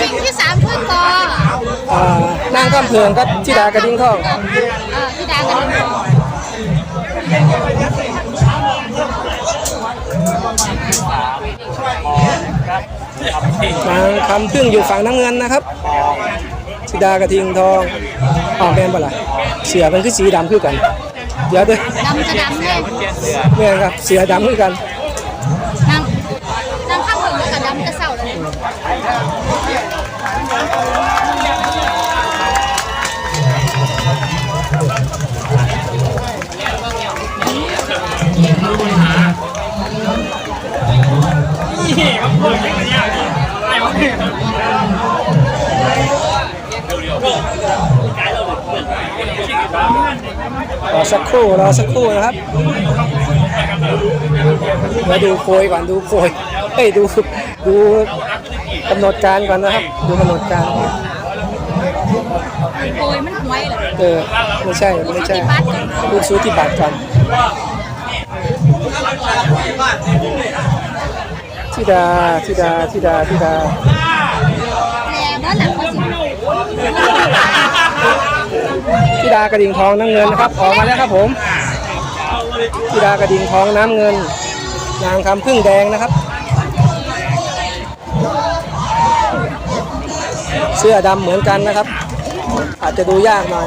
ชิงที่สามเพื่อนกออ่านางข้ามเพืองครับธิดากระดิ่งทองเออที่ดากันนางคำพึ่งอยู่ฝั่งน้ำเงินนะครับธิดากระทิงทองอ๋อแม่นปะล่ะเสือมันคือสีดำคือกัน เดี๋ยวเด้อดำจะดำเลยแม่นครับเสือดำคือกันนั่งนั่งข้างบนกับดำจะเศร้าเลย รอสักครู่รอสักครู่นะครับเดี๋ยวดูโพยก่อนดูโพยเอ้ยดูดูกำหนดการก่อนนะครับ ดูกำหนดการก่อนโอยมันหวยเลยเออไม่ใช่ไม่ใช่ดูสูติบัตรก่อน ธิดาธิดาธิดาธิดาแหล่เมื่อหนักเขาสิธิดากระดิ่งทองน้ำเงินนะครับออกมาแล้วครับผมธิดากระดิ่งทองน้ำเงิน นางคำพึ่งแดงนะครับ เสื้อดำเหมือนกันนะครับ อาจจะดูยากหน่อย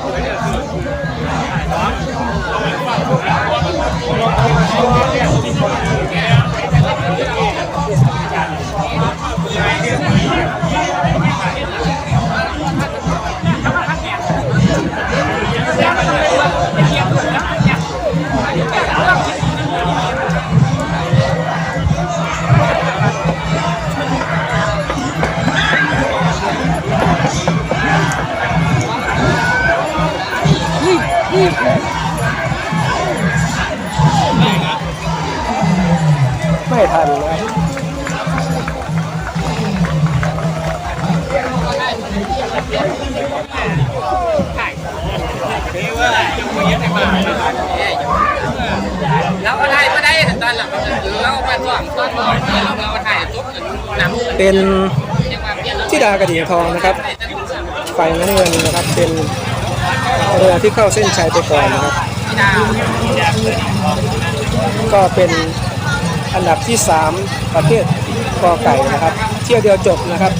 ไม่ทันนะเราก็ได้ไม่ได้ตอนหลังเราไปก่อนตอนก่อนเราเราถ่ายจุ๊บหนังเป็นธิดากระดิ่งทองนะครับ ไฟน้ำเงินนะครับเป็น เรือที่เข้าเส้นชัยไปก่อนนะครับ ก็เป็นอันดับที่ 3 ประเภทกอไก่นะครับ เที่ยวเดียวจบนะครับ